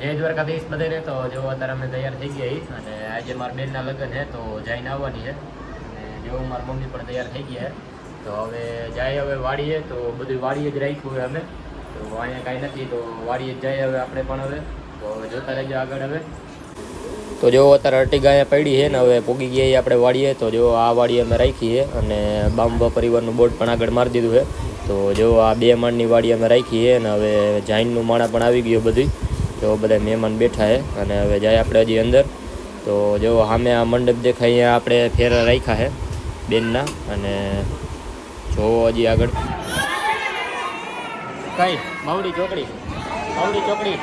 જય દ્વારકાધીશ બધાને. તો જો અત્યારે અમે તૈયાર થઈ ગયા અને આજે મારા બેનના લગ્ન છે, તો જઈને આવવાની છે. અને જો મારા મમ્મી પણ તૈયાર થઈ ગયા તો હવે જાય હવે વાડીએ. તો બધું વાડીએ જ રાખ્યું હોય અમે. તો અહીંયા કાંઈ નથી, તો વાડીએ જ જાય હવે આપણે પણ હવે. તો હવે જોતા રહેજો આગળ હવે. તો જો અત્યારે અર્ટિગા પડી છે ને, હવે પૂગી ગયા આપણે વાડીએ. તો જો આ વાડી અમે રાખી છે અને બાંબા પરિવારનું બોર્ડ પણ આગળ મારી દીધું છે. તો જો આ બે માળની વાડી અમે રાખી છે અને હવે જાઈનનું માણા પણ આવી ગયું બધું તો બધા મહેમાન બેઠા છે. અને હવે જાય આપણે હજી અંદર. તો જો સામે આ મંડપ દેખાય અહીંયા આપણે ફેરા રાખ્યા છે બેનના. અને જોવો હજી આગળ. કઈ માવડી ચોકડી માવડી ચોકડી.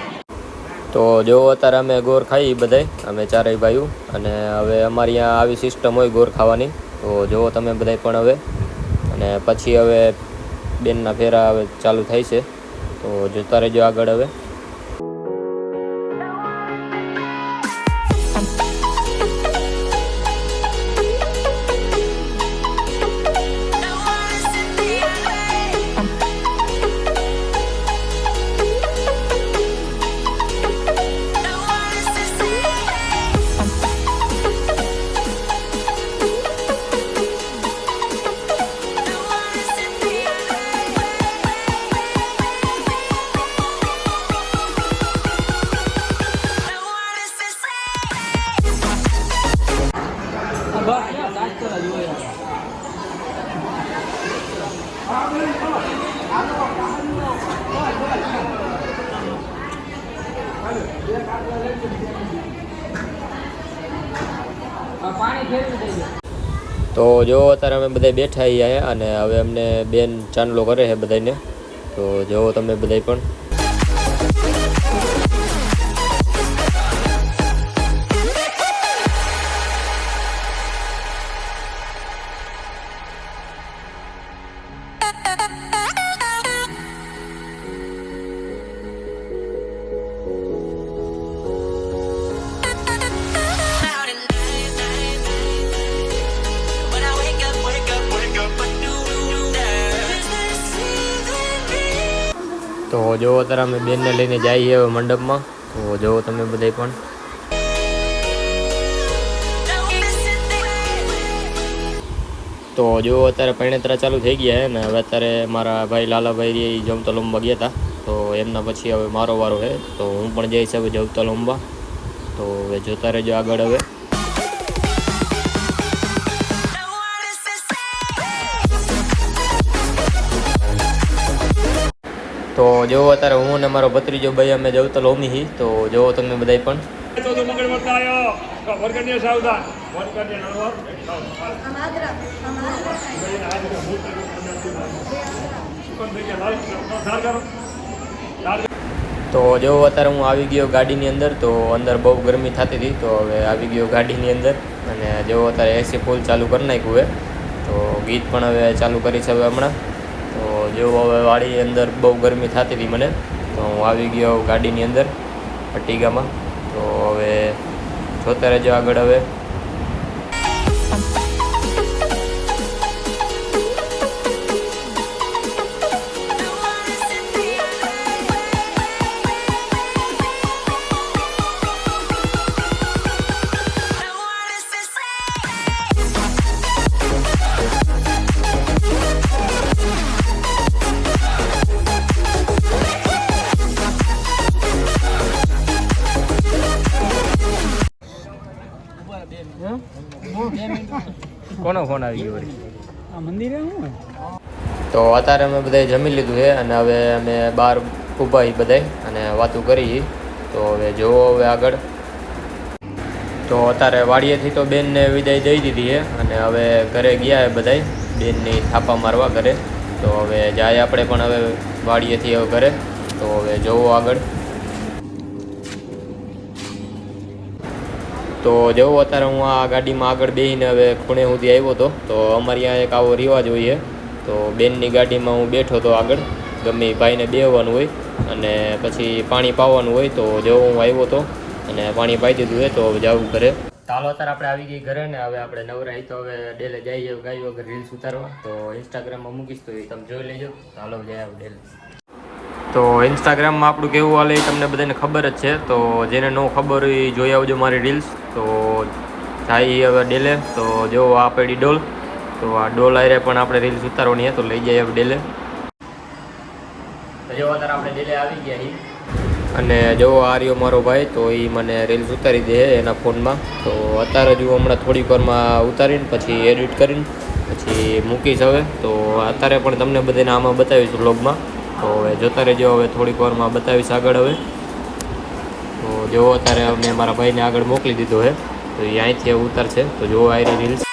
તો જોવો અત્યારે અમે ગોર ખાઈ બધાય અમે ચારેય ભાઈઓ. અને હવે અમારી અહીંયા આવી સિસ્ટમ હોય ગોર ખાવાની. તો જુઓ તમે બધાય પણ હવે. અને પછી હવે બેનના ફેરા હવે ચાલુ થાય છે. તો જોતા રહેજો આગળ હવે. તો જો અત્યારે અમે બધા બેઠા અહીંયા અને હવે અમને બેન ચાંદલો કરે છે બધાને તો જો તમે બધા પણ તો જોવો અત્યારે અમે બેનને લઈને જઈએ હવે મંડપમાં, તો જોવો તમે બધા પણ. તો જો અત્યારે પરિણેતરા ચાલુ થઈ ગયા છે ને, હવે અત્યારે મારા ભાઈ લાલાભાઈ એ જમતા લોમવા ગયા હતા તો એમના પછી હવે મારો વારો છે તો હું પણ જઈશ હવે જમતા લોમવા. તો હવે જોતા રહેજો આગળ હવે. તો જેવો અત્યારે હું ને મારો ભત્રીજો ભાઈ અમે જવું તો લોમી હી, તો જેવો તમે બધા પણ. તો જેવો અત્યારે હું આવી ગયો ગાડીની અંદર, તો અંદર બહુ ગરમી થતી હતી, તો હવે આવી ગયો ગાડીની અંદર. અને જેવો અત્યારે એસી ફૂલ ચાલુ કરી નાખ્યું હે, તો ગીત પણ હવે ચાલુ કરી છે હવે હમણાં. જો હવે વાડી અંદર બહુ ગરમી થતી હતી મને, તો હું આવી ગયો ગાડીની અંદર, અટીગામાં. તો હવે જોતા રહેજો આગળ હવે. કોનો ફોન આવી ગયો આ મંદિરે તો અત્યારે અમે બધાએ જમી લીધું છે અને હવે અમે બહાર ઊભા બધાય અને વાતો કરી તો હવે જોવો હવે આગળ. તો અત્યારે વાડીએથી તો બેનને વિદાય દઈ દીધી છે અને હવે ઘરે ગયા છે બધાય બેનની થાપા મારવા ઘરે. તો હવે જાય આપણે પણ હવે વાડીએથી હવે ઘરે. તો હવે જોવો આગળ. તો જેવો અત્યારે હું આ ગાડીમાં આગળ બેસીને હવે ખૂણે સુધી આવ્યો હતો તો અમારી અહીંયા એક આવો રિવાજ હોય છે તો બેનની ગાડીમાં હું બેઠો હતો આગળ. ગમે ભાઈને બેહવાનું હોય અને પછી પાણી પાવાનું હોય તો જેવો હું આવ્યો હતો અને પાણી પાઈ દીધું હોય તો જવું ઘરે. ચાલો અત્યારે આપણે આવી ગઈ ઘરે ને હવે આપણે નવરાઈ તો હવે ડેલે જઈએ ગાય વગર રીલ્સ ઉતારવા. તો ઇન્સ્ટાગ્રામમાં મૂકીશ તો એ તમે જોઈ લેજો. ચાલો જય આવ ડેલે. તો ઇન્સ્ટાગ્રામમાં આપણું કેવું હાલે એ તમને બધાને ખબર જ છે. તો જેને ન ખબર હોય એ જોઈ આવજો મારી રીલ્સ તો જાય હવે ડેલે. તો જો આ પડી ડોલ. તો આ ડોલ આરે પણ આપણે રીલ્સ ઉતારવાની છે તો લઈ જઈએ હવે ડેલે. જો અને જો આ રહ્યો મારો ભાઈ, તો એ મને રીલ્સ ઉતારી દે એના ફોનમાં. તો અત્યારે જ હું હમણાં થોડીક વારમાં ઉતારીને, પછી એડિટ કરીને, પછી મૂકીશ હવે. તો અત્યારે પણ તમને બધાને આમાં બતાવીશ વ્લોગમાં તો હવે જોતા રહેજો, હવે થોડીક વારમાં બતાવીશ આગળ હવે. તો જો અત્યારે મેં મારા ભાઈને આગળ મોકલી દીધો છે તો એ અહીંથી ઉતારશે. તો જોવો આ રીલ્સ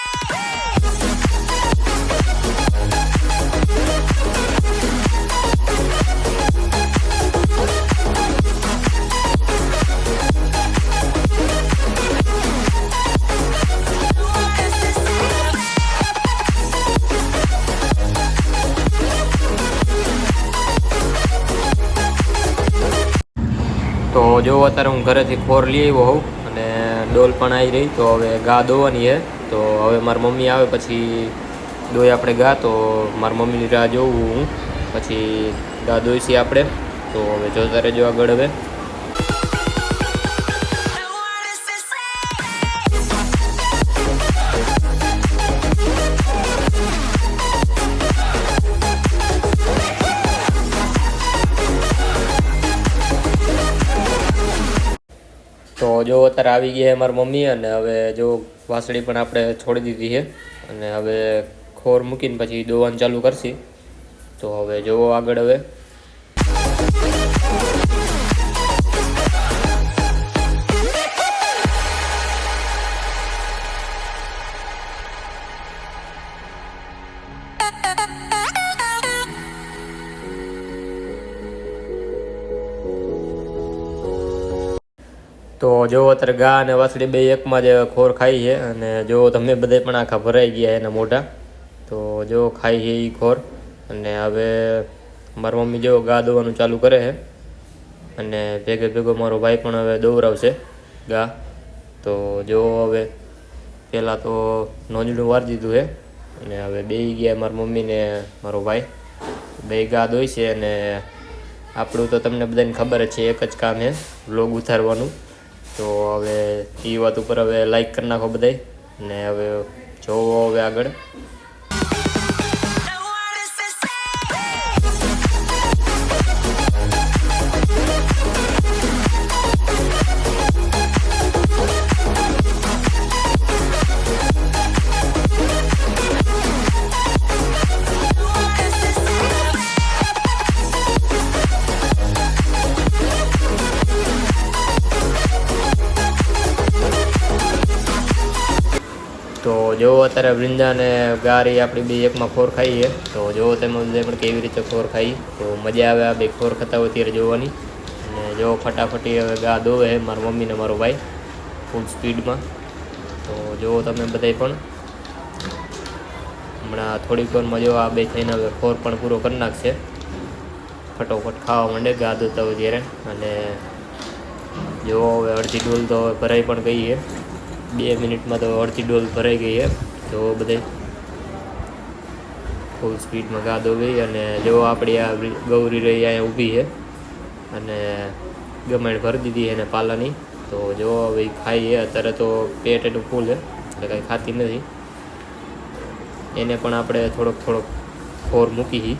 તો જો અત્યારે હું ઘરેથી ખોર લઈ આવ્યો હોઉં અને ડોલ પણ આવી રહી, તો હવે ગા દોવાની છે તો હવે મારી મમ્મી આવે પછી દોઈ આપણે ગા, તો મારી મમ્મીની રાહ જોઉં હું. પછી ગા દોઈશી આપણે. તો હવે જોતા રહેજો આગળ હવે. તો જો અત્યારે આવી ગયા મારી મમ્મી અને હવે જો વાસળી પણ આપણે છોડી દીધી છે. અને હવે ખોર મૂકીને પછી દોવાનું ચાલુ કરશી. તો હવે જોવો આગળ હવે. તો જો અત્યારે ગા અને વાછડી બે એકમાં જ ખોર ખાઈ છે અને જો તમે બધે પણ આખા ભરાઈ ગયા એના મોઢા, તો જો ખાઈ છે એ ખોર. અને હવે મારી મમ્મી જો ગા દોવાનું ચાલુ કરે છે અને ભેગે ભેગો મારો ભાઈ પણ હવે દોવરાવશે ગા. તો જો હવે પહેલાં તો નોંધણું વાર દીધું છે અને હવે બે ગયા મારી મમ્મી ને મારો ભાઈ. બે ગા દોઈ છે અને આપણું તો તમને બધાને ખબર જ છે એક જ કામ છે વ્લોગ ઉતારવાનું. તો હવે એ વાત ઉપર હવે લાઈક કરી નાખો બધાય. ને હવે જોવો હવે આગળ. અત્યારે વૃંદા અને ગારી આપણી બે એકમાં ખોર ખાઈએ તો જોવો તમે પણ કેવી રીતે ખોર ખાઈ, તો મજા આવે આ બે ખોર ખાતા હોય ત્યારે જોવાની. અને જો ફટાફટી હવે ગા દોવે મારા મમ્મી ને મારો ભાઈ ફૂલ સ્પીડમાં તો જુઓ તમે બધાય પણ, હમણાં થોડીક વારમાં જો આ બે થઈને હવે ખોર પણ પૂરો કરી નાખશે. ફટોફટ ખાવા માંડે ગા દોતા હોય ત્યારે. અને જોવો હવે અડધી ડોલ તો ભરાઈ પણ ગઈ છે. બે મિનિટમાં તો અડધી ડોલ ભરાઈ ગઈ છે. તો બધે ફૂલ સ્પીડમાં ગાદો ગઈ અને જો આપણી આ ગૌરી રહી અહીંયા ઊભી છે અને ગમાણ ભરી દીધી એને પાલાની. તો જો હવે ખાઈએ ખાઈ છે, અત્યારે તો પેટ ફૂલ છે, એટલે કાંઈ ખાતી નથી. એને પણ આપણે થોડોક થોડોક ખોર મૂકી છીએ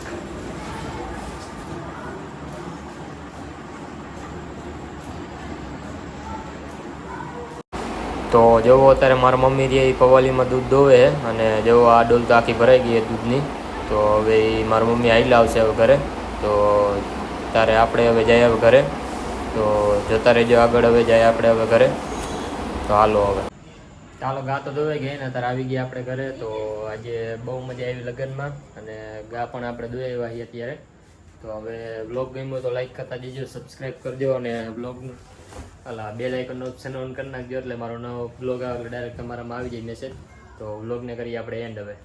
તો જેવો અત્યારે મારા મમ્મી જે એ પવાલીમાં દૂધ દોવે અને જેવો આ ડોલ તો આખી ભરાઈ ગઈ દૂધની, તો હવે એ મારા મમ્મી આવી લાવશે હવે ઘરે. તો તારે આપણે હવે જઈએ હવે ઘરે. તો જતા રહેજો આગળ હવે જાય આપણે હવે ઘરે. તો હાલો હવે. ચાલો ગા તો દોવાઈ ગઈ ને, અત્યારે આવી ગયા આપણે ઘરે. તો આજે બહુ મજા આવી લગ્નમાં અને ગા પણ આપણે દોઈ આવ્યા અત્યારે. તો હવે બ્લોગ ગમ્યો તો લાઈક કરતા દેજો સબસ્ક્રાઈબ કરજો અને બ્લોગનું અલા બે લાઇકનનો ઓપ્શન ઓન કરી નાખજો એટલે મારો નવો બ્લોગ આવે ડાયરેક્ટ તમારામાં આવી જાય મેસેજ તો બ્લોગને કરીએ આપણે એન્ડ હવે.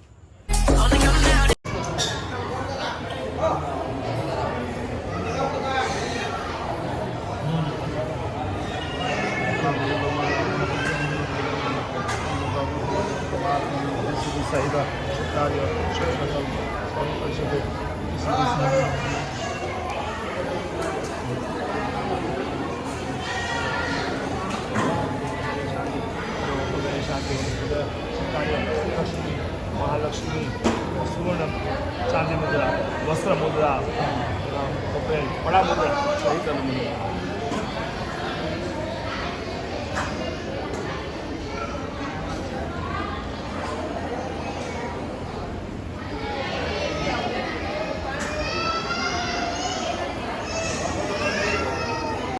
Saída da área, મહાલક્ષ્મી સુવર્ણ ચાંદી મુદ્રા વસ્ત્ર મુદ્રા પડા મુદ્રા સહિત